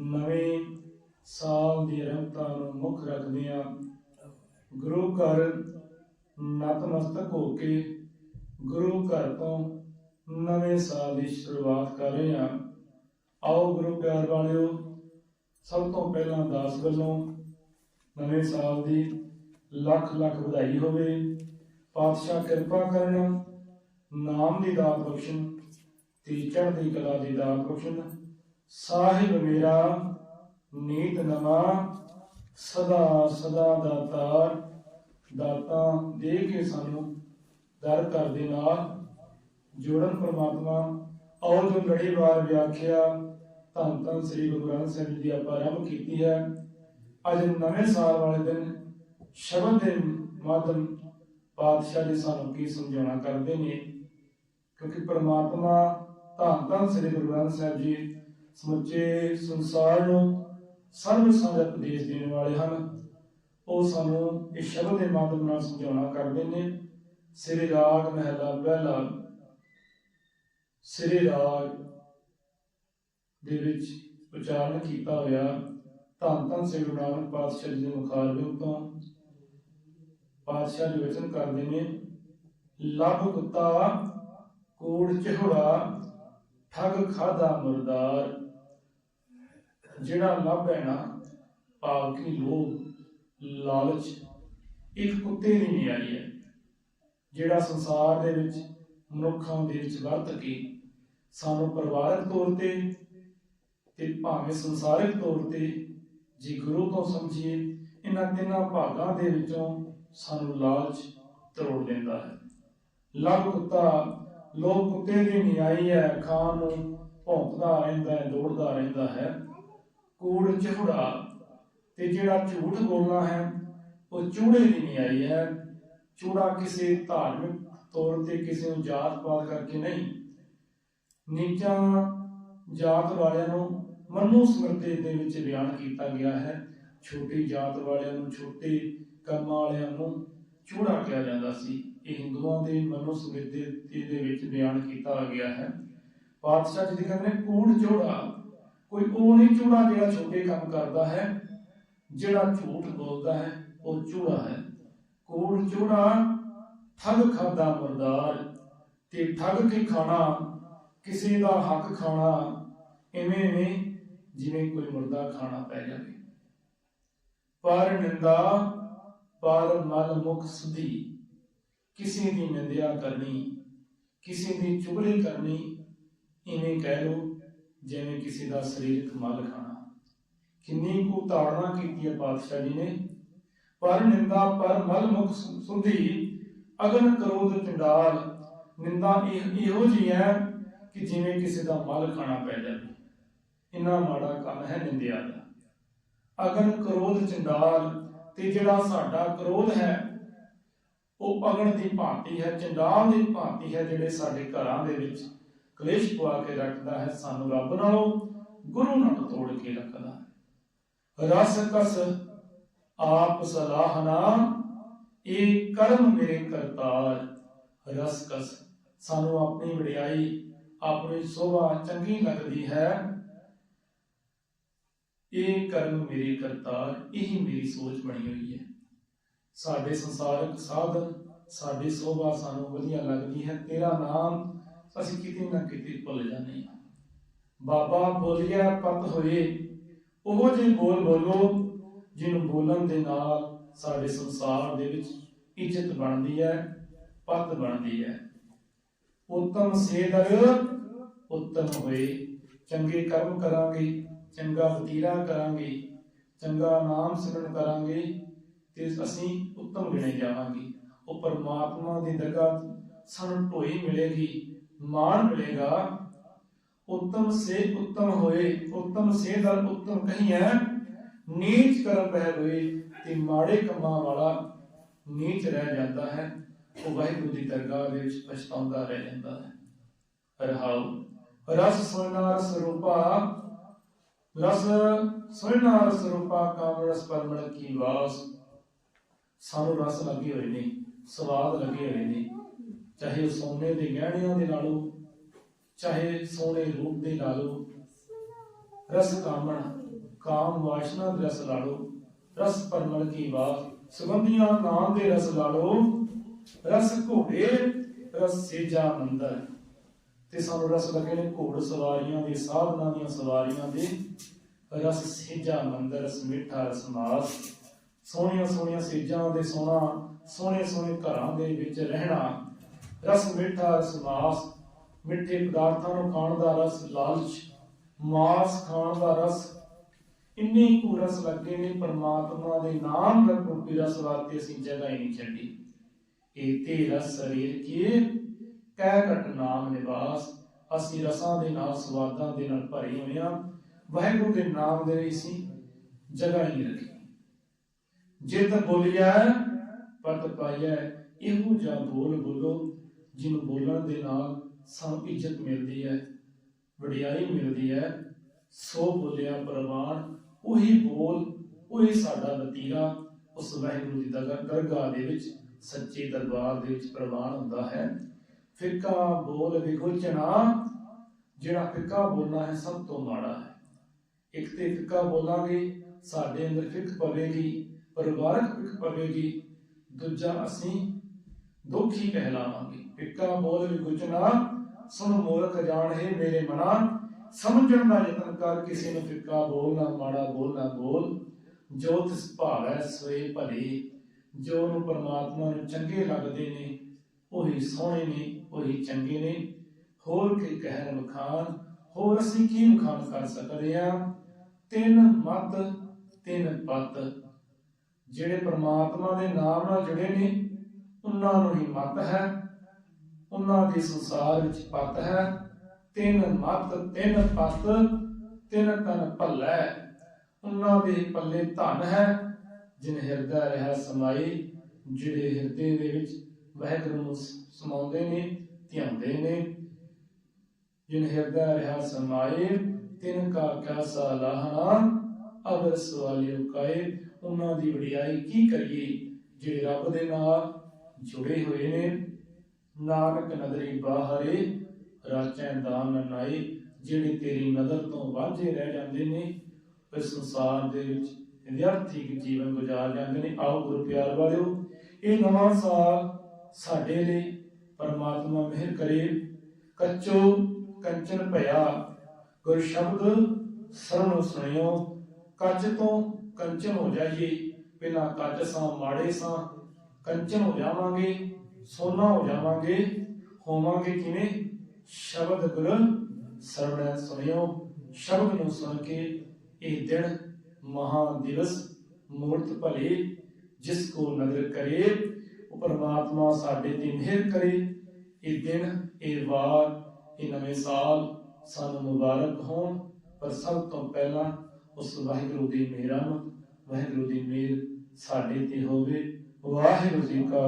ਨਵੇਂ ਸਾਲ ਦੀ ਰੰਗਤਾ ਨੂੰ ਮੁੱਖ ਰੱਖਦਿਆਂ ਗੁਰੂ ਘਰ ਨਤਮਸਤਕ ਹੋ ਕੇ ਗੁਰੂ ਘਰ ਤੋਂ ਨਵੇਂ ਸਾਲ ਦੀ ਸ਼ੁਰੂਆਤ ਕਰ ਰਹੇ ਹਾਂ। ਆਓ ਗੁਰੂ ਪਿਆਰ ਵਾਲਿਓ, ਸਭ ਤੋਂ ਪਹਿਲਾਂ ਦਾਸ ਵੱਲੋਂ ਨਵੇਂ ਸਾਲ ਦੀ ਲੱਖ ਲੱਖ ਵਧਾਈ ਹੋਵੇ। ਪਾਤਸ਼ਾਹ ਕਿਰਪਾ ਕਰਨ, ਨਾਮ ਦੀ ਦਾਤ ਬਖਸ਼ਣ ਤੇ ਚੜ੍ਹਦੀ ਕਲਾ ਦੀ ਦਾਤ ਬਖਸ਼ਣ। ਸਾਹਿਬ ਮੇਰਾ, ਨੀਤ ਨਵਾਂ ਸਦਾ ਸਦਾ ਦਾਤਾਰ ਦਾਤਾ ਦੇ ਕੇ ਸਾਨੂੰ ਦਰ ਕਰਦੇ ਨਾਲ। ਜੋੜਨ ਪ੍ਰਮਾਤਮਾ ਔਰ ਜੋ ਲੜੀਵਾਰ ਵਿਆਖਿਆ, ਧੰਨ ਧੰਨ ਸ੍ਰੀ ਗੁਰੂ ਗ੍ਰੰਥ ਸਾਹਿਬ ਜੀ ਦੀ ਆਪਾਂ ਆਰੰਭ ਕੀਤੀ ਹੈ। ਅੱਜ ਨਵੇਂ ਸਾਲ ਵਾਲੇ ਦਿਨ, ਸ਼ਬਦ ਦੇ ਮਾਧਮ ਪਾਤਸ਼ਾਹ ਜੀ ਸਾਨੂੰ ਕੀ ਸਮਝਾਉਣਾ ਕਰਦੇ ਨੇ? ਕਿਉਂਕਿ ਪ੍ਰਮਾਤਮਾ ਧੰਨ ਧੰਨ ਸ੍ਰੀ ਗੁਰੂ ਗ੍ਰੰਥ ਸਾਹਿਬ ਜੀ ਸਮੁੱਚੇ ਸੰਸਾਰ ਨੂੰ ਸਰਬ ਸੰਗਤ ਉਪਦੇਸ਼ ਦੇਣ ਵਾਲੇ ਹਨ। ਉਹ ਸਾਨੂੰ ਇਸ ਸ਼ਬਦ ਦੇ ਮਾਧਮ ਨਾਲ ਸਮਝਾਉਣਾ ਕਰਦੇ ਨੇ। ਸ੍ਰੀ ਰਾਗ ਮਹਿਲਾ ਪਹਿਲਾ ਸ੍ਰੀ ਰਾਗ ਦੇ ਵਿੱਚ ਉਚਾਰਨ ਕੀਤਾ ਹੋਇਆ ਧੰਨ ਧੰਨ ਸ੍ਰੀ ਗੁਰੂ ਨਾਨਕ ਪਾਤਸ਼ਾਹ ਜੀ ਦੇ ਮੁਖਾਰਬਿੰਦ ਤੋਂ ਪਾਤਸ਼ਾਹ ਜੀ ਵਚਨ ਕਰਦੇ ਨੇ, ਲੱਭ ਕੁੱਤਾ, ਕੋੜ ਚਿਹੜਾ ਠੱਗ ਖਾਦਾ ਮੁਰਦਾਰ। ਜਿਹੜਾ ਲੱਭ ਹੈ ਨਾ ਭਾਵ ਕਿ ਲੋਭ, ਲਾਲਚ, ਇੱਕ ਕੁੱਤੇ ਦੀ ਨਿਆਈ ਹੈ, ਜਿਹੜਾ ਸੰਸਾਰ ਦੇ ਵਿੱਚ ਮਨੁੱਖਾਂ ਦੇ ਵਿੱਚ ਵਰਤ ਕੇ ਸਾਨੂੰ ਪਰਿਵਾਰਕ ਤੌਰ ਤੇ ਤੇ ਭਾਵੇਂ ਸੰਸਾਰਿਕ ਤੌਰ ਤੇ ਜੇ ਗੁਰੂ ਤੋਂ ਸਮਝੀਏ, ਇਹਨਾਂ ਤਿੰਨਾਂ ਭਾਗਾਂ ਦੇ ਵਿੱਚੋਂ ਸਾਨੂੰ ਲਾਲਚ ਤਰੋੜ ਲੈਂਦਾ ਹੈ। ਲੱਭ ਕੁੱਤਾ ਲੋਕ ਕੁੱਤੇ ਦੀ ਨਿਆਈ ਹੈ, ਖਾਣ ਨੂੰ ਭੌਂਕਦਾ ਰਹਿੰਦਾ ਹੈ, ਦੌੜਦਾ ਰਹਿੰਦਾ ਹੈ। ਕੂੜ ਚਹੜਾ ਤੇ ਜਿਹੜਾ ਝੂਠ ਬੋਲਣਾ ਹੈ, ਉਹ ਚੂੜੇ ਦੀ ਨਿਆਈ ਹੈ। ਚੂੜਾ ਕਿਸੇ ਧਾਰਮਿਕ ਤੌਰ ਤੇ ਕਿਸੇ ਨੂੰ ਜਾਤ ਪਾਤ ਕਰਕੇ ਨਹੀਂ। ਨੀਚਾਂ ਜਾਤ ਵਾਲਿਆਂ ਨੂੰ ਮਨੂ ਸਮਰਤੇ ਦੇ ਵਿੱਚ ਬਿਆਨ ਕੀਤਾ ਗਿਆ ਹੈ। ਛੋਟੀ ਜਾਤ ਵਾਲਿਆਂ ਨੂੰ, ਛੋਟੇ ਕੰਮਾਂ ਵਾਲਿਆਂ ਨੂੰ ਚੂੜਾ ਕਿਹਾ ਜਾਂਦਾ ਸੀ। ਇਹ ਹਿੰਦੂਆਂ ਦੇ ਮਨੂ ਸਮਰਤੇ ਦੇ ਵਿੱਚ ਬਿਆਨ ਕੀਤਾ ਗਿਆ ਹੈ। ਪਾਤਸ਼ਾਹ ਜੀ ਕਹਿੰਦੇ ਕੂੜ ਚੂੜਾ ਕੋਈ ਉਹ ਨਹੀਂ ਚੂੜਾ ਜਿਹੜਾ ਛੋਟੇ ਕੰਮ ਕਰਦਾ ਹੈ, ਜਿਹੜਾ ਝੂਠ ਬੋਲਦਾ ਹੈ, ਉਹ ਚੂੜਾ ਹੈ। ਕੂੜ ਚੂੜਾ, ਠੱਗ ਖਾਦਾ ਮਰਦਾਰ। ਤੇ ਠੱਗ ਕੇ ਖਾਣਾ, ਕਿਸੇ ਦਾ ਹੱਕ ਖਾਣਾ ਐਵੇਂ ਐਵੇਂ ਜਿਵੇਂ ਕੋਈ ਮਰਦਾ ਖਾਣਾ ਪੈ ਜਾਵੇ। ਪਰ ਨਿੰਦਾ, ਪਰ ਮਲ ਮੁਖ ਸੁਧੀ। ਕਿਸੇ ਦੀ ਨਿੰਦਿਆ ਕਰਨੀ, ਕਿਸੇ ਦੀ ਚੁਗਲੀ ਕਰਨੀ, ਇਵੇਂ ਕਹਿ ਲੋ ਜਿਵੇਂ ਕਿਸੇ ਦਾ ਸਰੀਰਕ ਮਲ ਖਾਣਾ ਕਿੰਨੀ ਕੁ ਧਾਰਨਾ ਕੀਤੀ ਹੈ ਪਾਤਸ਼ਾਹ ਜੀ ਨੇ। ਪਰ ਨਿੰਦਾ, ਪਰ ਮਲ ਮੁਖ ਸੁਧੀ, ਅਗਨ ਕਰੋਧ ਚੰਡਾਲ, ਨਿੰਦਾ ਇਹੋ ਜੀ ਹੈ ਕਿ ਜਿਵੇਂ ਕਿਸੇ ਦਾ ਮਲ ਖਾਣਾ ਪੈ ਜਾਵੇ। ਇੰਨਾ ਮਾੜਾ ਕੰਮ ਹੈ ਨਿੰਦਿਆ ਦਾ। ਅਗਨ ਕਰੋਧ ਚੰਡਾਲ ਤੇ ਜਿਹੜਾ ਸਾਡਾ ਕਰੋਧ ਹੈ, ਉਹ ਅਗਨ ਦੀ ਭਾਂਤੀ ਹੈ, ਚੰਡਾਲ ਦੀ ਭਾਂਤੀ ਹੈ ਜਿਹੜੇ ਸਾਡੇ ਘਰਾਂ ਦੇ ਵਿੱਚ। ਕਲੇਸ਼ ਪਵਾ ਕੇ ਰੱਖਦਾ ਹੈ, ਸਾਨੂੰ ਰੱਬ ਨਾਲੋਂ ਗੁਰੂ ਨਾਲ ਤੋੜ ਕੇ ਰੱਖਦਾ ਹੈ। ਰਸ ਕਸ ਆਪ ਸਲਾਹਨਾ, ਇਹ ਕਰਮ ਮੇਰੇ ਕਰਤਾਰ। ਰਸ ਕਸ ਸਾਨੂੰ ਆਪਣੀ ਵਡਿਆਈ, ਆਪਣੀ ਸੋਭਾ ਚੰਗੀ ਲੱਗਦੀ ਹੈ। ਇਹ ਕਰਮ ਮੇਰੇ ਕਰਤਾਰ, ਇਹੀ ਮੇਰੀ ਸੋਚ ਬਣੀ ਹੋਈ ਹੈ। ਸਾਡੇ ਸੰਸਾਰਿਕ ਸਾਧਨ, ਸਾਡੀ ਸੋਭਾ ਸਾਨੂੰ ਵਧੀਆ ਲੱਗਦੀ ਹੈ। ਤੇਰਾ ਨਾਮ ਅਸੀਂ ਕਿਤੇ ਨਾ ਕਿਤੇ ਭੁੱਲ ਜਾਂਦੇ ਹਾਂ। ਬਾਬਾ ਬੋਲਿਆ ਪਤ ਹੋਏ, ਉਹ ਜਿਹੇ ਬੋਲ ਬੋਲੋ, ਜਿਹਨੂੰ ਬੋਲਣ ਦੇ ਨਾਲ ਸਾਡੇ ਸੰਸਾਰ ਦੇ ਵਿੱਚ ਇੱਜ਼ਤ ਬਣਦੀ ਹੈ, ਪਤ ਬਣਦੀ ਹੈ। ਉਤਮ ਸੇਦਰ, ਉਤਮ ਹੋਏ। ਚੰਗੇ ਕਰਮ ਕਰਾਂਗੇ, ਚੰਗਾ ਵਤੀਰਾ ਕਰਾਂਗੇ, ਚੰਗਾ ਨਾਮ ਸਿਮਰਨ ਕਰਾਂਗੇ ਤੇ ਅਸੀਂ ਉੱਤਮ ਗਿਣੇ ਜਾਵਾਂਗੇ। ਉਹ ਪਰਮਾਤਮਾ ਦੀ ਦਰਗਾਹ ਸਾਨੂੰ ਢੋਈ ਮਿਲੇਗੀ। ਮਾਣ ਮਿਲੇਗਾ। ਉੱਤਮ ਸੇ ਉੱਤਮ ਹੋਏ, ਉੱਤਮ ਸੇ ਦਰ ਉੱਤਮ ਕਹੀਐ ਨੀਚ ਕਰਮ ਬਹਿ ਹੋਏ ਤੇ ਮਾੜੇ ਕੰਮਾਂ ਵਾਲਾ ਨੀਚ ਰਹਿ ਜਾਂਦਾ ਹੈ। ਉਹ ਵਾਹਿਗੁਰੂ ਦੀ ਦਰਗਾਹ ਦੇ ਵਿੱਚ ਪਛਤਾਉਂਦਾ ਰਹਿ ਜਾਂਦਾ ਹੈ। ਰਹਾਉ ਰਸ ਸੁਨਾ ਰਸ ਰਸ ਸੁਨਾ ਰਸ ਕਾਮ ਰਸ ਪਰਮਣ ਕੀ ਵਾਸ। ਸਾਨੂੰ ਰਸ ਲੱਗੇ ਹੋਏ ਨੇ, ਸਵਾਦ ਲੱਗੇ ਹੋਏ ਨੇ। ਚਾਹੇ ਉਹ ਸੋਨੇ ਦੇ ਗਹਿਣਿਆਂ ਦੇ ਲਾ ਲਓ ਚਾਹੇ ਸੋਹਣੇ ਰੂਪ ਦੇ ਲਾ ਲਓ ਰਸ ਕਾਮਣ, ਕਾਮ ਵਾਸ਼ਨਾ ਦੇ ਰਸ ਲਾ ਲਓ ਰਸ ਪਰਮਲ ਕੀ ਬਾਤ ਸੁਗੰਧੀਆਂ ਨਾਮ ਦੇ ਰਸ ਲਾ ਲਓ ਰਸ ਘੋੜੇ, ਰਸ ਸੇਜਾ ਮੰਦਰ। ਤੇ ਸਾਨੂੰ ਰਸ ਲੱਗੇ ਨੇ ਘੋੜ ਸਵਾਰੀਆਂ ਦੇ, ਸਾਧਨਾਂ ਦੀਆਂ ਸਵਾਰੀਆਂ ਦੇ। ਰਸ ਸੇਜਾ ਮੰਦਰ, ਰਸ ਰਸ ਮਾਸ। ਸੋਹਣੀਆਂ ਸੋਹਣੀਆਂ ਸੇਜਾਂ ਦੇ ਸੋਹਣਾ ਸੋਹਣੇ ਸੋਹਣੇ ਘਰਾਂ ਦੇ ਵਿੱਚ ਰਹਿਣਾ। ਰਸ ਮਿੱਠਾ ਰਸ ਮਾਸ ਮਿੱਠੇ ਪਦਾਰਥਾਂ ਨੂੰ ਖਾਣ ਦਾ ਰਸ ਲਾਲਚ, ਮਾਸ ਖਾਣ ਦਾ ਰਸ। ਇੰਨੇ ਕੁ ਰਸ ਲੱਗੇ ਨੇ, ਪਰਮਾਤਮਾ ਦੇ ਨਾਮ ਰੂਪੀ ਰਸ ਵਾਸਤੇ ਅਸੀਂ ਜਗ੍ਹਾ ਹੀ ਨਹੀਂ ਛੱਡੀ। ਇਹ ਤੇ ਰਸ ਸਰੀਰ ਕੀ, ਕਹਿ ਘਟ ਨਾਮ ਨਿਵਾਸ। ਅਸੀਂ ਰਸਾਂ ਦੇ ਨਾਲ ਸਵਾਦਾਂ ਦੇ ਨਾਲ ਭਰੇ ਹੋਏ ਆ ਵਾਹਿਗੁਰੂ ਦੇ ਨਾਮ ਦੇ ਲਈ ਸੀ ਜਗ੍ਹਾ ਹੀ ਨਹੀਂ ਰੱਖੀ। ਜੇ ਤਾਂ ਬੋਲਿਆ ਪਤ ਪਾਈਐ, ਇਹੋ ਜਿਹਾ ਬੋਲ ਬੋਲੋ ਜਿਹਨੂੰ ਬੋਲਣ ਦੇ ਨਾਲ ਸਾਨੂੰ ਇੱਜ਼ਤ ਮਿਲਦੀ ਹੈ, ਵਡਿਆਈ ਮਿਲਦੀ ਹੈ, ਸੋ ਬੋਲਿਆ ਪ੍ਰਵਾਨ, ਉਹੀ ਬੋਲ, ਉਹੀ ਸਾਡਾ ਵਤੀਰਾ, ਉਸ ਵਾਹਿਗੁਰੂ ਦੀ ਦਰਗਾਹ ਦੇ ਵਿੱਚ, ਸੱਚੇ ਦਰਬਾਰ ਦੇ ਵਿੱਚ ਪ੍ਰਵਾਨ ਹੁੰਦਾ ਹੈ। ਫਿੱਕਾ ਬੋਲ ਵਿਗੁਲਚਣਾ ਜਿਹੜਾ ਫਿੱਕਾ ਬੋਲਣਾ ਹੈ ਸਭ ਤੋਂ ਮਾੜਾ ਹੈ। ਇੱਕ ਤੇ ਫਿੱਕਾ ਬੋਲਾਂਗੇ, ਸਾਡੇ ਅੰਦਰ ਫਿੱਕ ਪਵੇਗੀ, ਪਰਿਵਾਰਕ ਫਿੱਕ ਪਵੇਗੀ, ਦੂਜਾ ਅਸੀਂ ਦੁਖੀ ਕਹਿਲਾਵਾਂਗੇ। ਫਿੱਕਾ ਬੋਲ ਵਿਗੁਲਚਣਾ ਸੁਣ ਮੂਰਖ ਜਾਣ ਹੈ ਮੇਰੇ ਮਨਾ। ਸਮਝਣ ਦਾ ਯਤਨ ਕਰ ਕਿਸੇ ਨੂੰ ਫਿੱਕਾ ਬੋਲਣਾ ਮਾੜਾ ਬੋਲਣਾ ਬੋਲ। ਜੋ ਤਿਸ ਭਾਵੈ ਸੋਏ ਭਲੇ। ਜੋ ਨੂੰ ਪਰਮਾਤਮਾ ਨੂੰ ਚੰਗੇ ਲੱਗਦੇ ਨੇ, ਉਹੀ ਸੋਹਣੇ ਨੇ, ਉਹੀ ਚੰਗੇ ਨੇ। ਹੋਰ ਕੀ ਕਹਿ ਮਖਾਨ, ਹੋਰ ਅਸੀਂ ਕੀ ਮਖਾਨ ਕਰ ਸਕਦੇ ਆ ਤਿੰਨ ਮਤ, ਤਿੰਨ ਪਤ। ਜਿਹੜੇ ਪਰਮਾਤਮਾ ਦੇ ਨਾਮ ਨਾਲ ਜੁੜੇ ਨੇ, ਉਹਨਾਂ ਨੂੰ ਹੀ ਮਤ ਹੈ। ਉਹਨਾਂ ਦੇ ਸੰਸਾਰ ਵਿੱਚ ਪਤ ਹੈ। ਤਿੰਨ ਮਤ, ਤਿੰਨ ਪਤ ਤਿੰਨ ਤਨ ਭੱਲੈ। ਉਹਨਾਂ ਦੇ ਪੱਲੇ ਧਨ ਹੈ, ਜਿਨ ਹਿਰਦਾ ਰਹਾ ਸਮਾਈ, ਜਿਹੜੇ ਹਿਰਦੇ ਦੇ ਵਿੱਚ ਵਾਹਿਗੁਰੂ ਨੂੰ ਸਮਾਉਂਦੇ ਨੇ, ਧਿਆਉਂਦੇ ਨੇ। ਜਿਨ ਹਿਰਦਾ ਰਹਾ ਸਮਾਈ, ਤਿਨ ਕਾ ਕਿਆ ਸਾਲਾਹਣਾ ਅਵਰ ਸਵਾਲਿਓ ਕਾਏ। ਉਹਨਾਂ ਦੀ ਵਡਿਆਈ ਕੀ ਕਰੀਏ, ਜਿਹੜੇ ਰੱਬ ਦੇ ਨਾਲ ਜੁੜੇ ਹੋਏ ਨੇ। ਨਾਨਕ ਨਦਰੀ ਬਾਹਰੇ ਰਾਚੈ ਦਾਨ ਨਾਈ ਜਿਹੜੇ ਤੇਰੀ ਨਜ਼ਰ ਤੋਂ ਵਾਂਝੇ ਰਹਿ ਜਾਂਦੇ ਨੇ ਇਸ ਸੰਸਾਰ ਦੇ ਵਿੱਚ ਵਿਅਰਥੀ ਜੀਵਨ ਗੁਜ਼ਾਰ ਜਾਂਦੇ ਨੇ। ਆਓ ਗੁਰੂ ਪਿਆਰ ਵਾਲਿਓ, ਇਹ ਨਵਾਂ ਸਾਲ ਸਾਡੇ ਲਈ ਪਰਮਾਤਮਾ ਮਿਹਰ ਕਰੇ। ਕੱਚੋ ਕੰਚਨ ਭਇਆ, ਗੁਰ ਸ਼ਬਦ ਸਰਣ ਸੁਣਿਓ, ਕੱਚ ਤੋਂ ਕੰਚਨ ਹੋ ਜਾਈਏ, ਬਿਨਾਂ ਕੱਚ ਸਾਂ ਮਾੜੇ ਸਾਂ ਕੰਚਨ ਹੋ ਜਾਵਾਂਗੇ। ਸੋਨਾ ਹੋ ਜਾਵਾਂਗੇ, ਹੋਵਾਂਗੇ ਕਿਵੇਂ? ਸ਼ਬਦ ਗੁਰ ਸਰਵਣ ਸੁਣਿਓ ਸ਼ਬਦ ਨੂੰ ਸੁਣ ਕੇ ਇਹ ਦਿਨ ਮਹਾ ਦਿਵਸ ਮੂਰਤ ਭਲੇ, ਜਿਸ ਕੋ ਨਦਰ ਕਰੇ, ਉਹ ਪਰਮਾਤਮਾ ਸਾਡੇ ਤੇ ਮਿਹਰ ਕਰੇ। ਇਹ ਦਿਨ, ਇਹ ਵਾਰ, ਇਹ ਨਵੇਂ ਸਾਲ ਸਾਨੂੰ ਮੁਬਾਰਕ ਹੋਣ। ਪਰ ਸਭ ਤੋਂ ਪਹਿਲਾਂ ਉਸ ਵਾਹਿਗੁਰੂ ਦੀ ਮਿਹਰਾਂ ਵਾਹਿਗੁਰੂ ਦੀ ਮਿਹਰ ਸਾਡੇ ਤੇ ਹੋਵੇ। ਵਾਹਿਗੁਰੂ ਜੀ ਕਾ